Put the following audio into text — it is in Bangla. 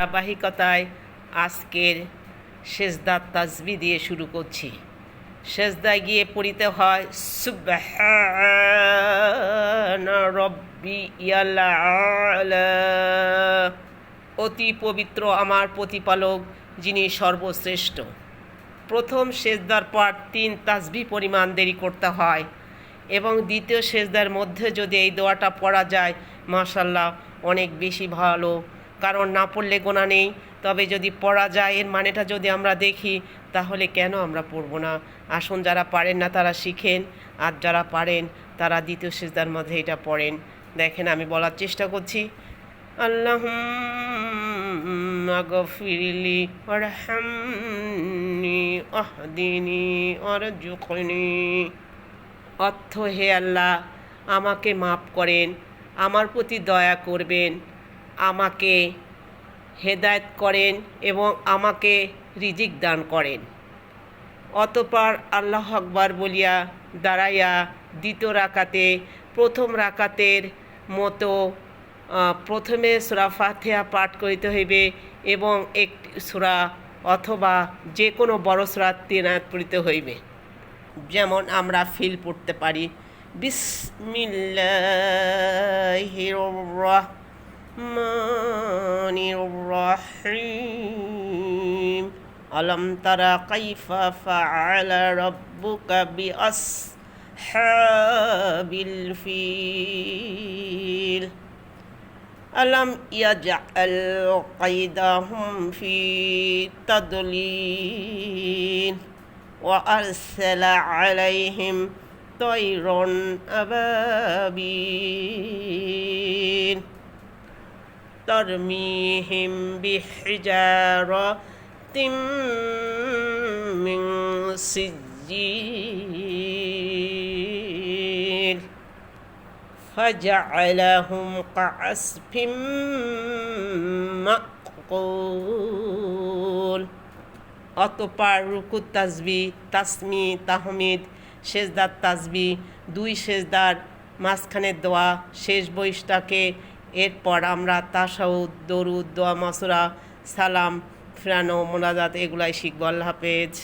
ধারাবাহিকতায় আজকের সেজদার তাজবি দিয়ে শুরু করছি। সেজদায় গিয়ে পড়িতে হয় রব্বিয়াল অতি পবিত্র আমার প্রতিপালক, যিনি সর্বশ্রেষ্ঠ। প্রথম সেজদার পর তিন তাসবি পরিমাণ দেরি করতে হয় এবং দ্বিতীয় সেজদার মধ্যে যদি এই দোয়াটা পড়া যায় মাশাল্লাহ অনেক বেশি ভালো। কারণ না পড়লে গোনা নেই। তবে যদি পড়া যায়, এর মানেটা যদি আমরা দেখি, তাহলে কেন আমরা পড়ব না? আসুন যারা পারেন না, তারা শিখেন। আর যারা পারেন, তারা দ্বিতীয় সিজদার মধ্যে এটা পড়েন। দেখেন, আমি বলার চেষ্টা করছি। আল্লাহ গফিরলি অর্থ হে আল্লাহ, আমাকে মাফ করেন, আমার প্রতি দয়া করবেন। আমাকে হেদায়েত করেন এবং আমাকে রিজিক দান করেন। অতপর আল্লাহ আকবার বলিয়া দাঁড়াইয়া দ্বিতীয় রাকাতে, প্রথম রাকাতের মতো প্রথমে সুরা ফাতিহা পাঠ করিতে হইবে এবং একটি সুরা অথবা যে কোনো বড় সুরা তিনায়াত পড়িতে হইবে। যেমন আমরা ফিল পড়তে পারি, বিসমিল্লাহির الرحمن الرحيم. ألم ترى كيف فعل ربك بأصحاب الفيل؟ ألم يجعل قيدهم في تضليل؟ وأرسل عليهم طير أبابيل. ترميهم بحجارة من سجيل فجعلهم كعصف مأكول অতপার রুকু তাজবি তাসমি তাহমিদ সেজদার তাজবি দুই সেজদার মাঝখানের দোয়া শেষ বৈশটাকে এরপর আমরা তাসাউদ দরুদ দোয়া মাসুরা সালাম ফ্রানো মোনাজাত এগুলাই শিখব। আল্লাহ হাফেজ।